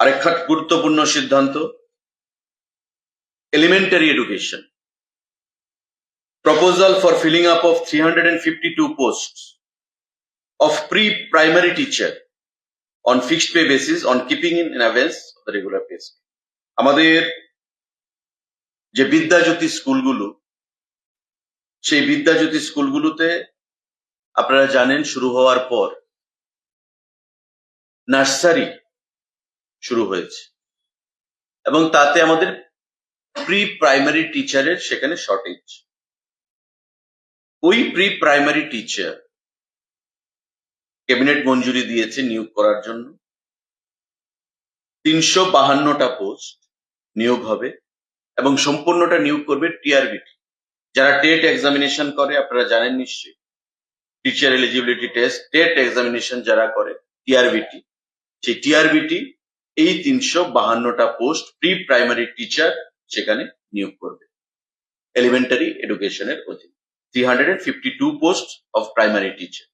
আরেকটা গুরুত্বপূর্ণ সিদ্ধান্ত elementary education proposal for filling up of three hundred and fifty two post of pre primary teacher on fixed pay basis on keeping in abeyance regular pace আমাদের যে বিদ্যাজ্যোতি স্কুলগুলো, সেই বিদ্যাজ্যোতি স্কুলগুলোতে আপনারা জানেন শুরু হওয়ার পর নার্সারি শুরু হয়েছে। এবং তাতে আমাদের প্রি প্রাইমারি টিচারের সেখানে শর্টেজ ওই প্রি প্রাইমারি টিচার ক্যাবিনেট মঞ্জুরি দিয়েছে নিয়োগ করার জন্য। তিনশো বাহান্নটা পোস্ট নিয়োগ হবে এবং সম্পূর্ণটা নিয়োগ করবে টিআরবিটি যারা টেট এক্সামিনেশন করে, আপনারা জানেন নিশ্চয়ই। Teacher eligibility test TET examination যারা করে টিআরবিটি সেই টিআরবিটি এই তিনশো বাহান্নটা পোস্ট প্রি প্রাইমারি টিচার সেখানে নিয়োগ করবে। এলিমেন্টারি এডুকেশনের অধীনে। Three hundred fifty two post of primary teacher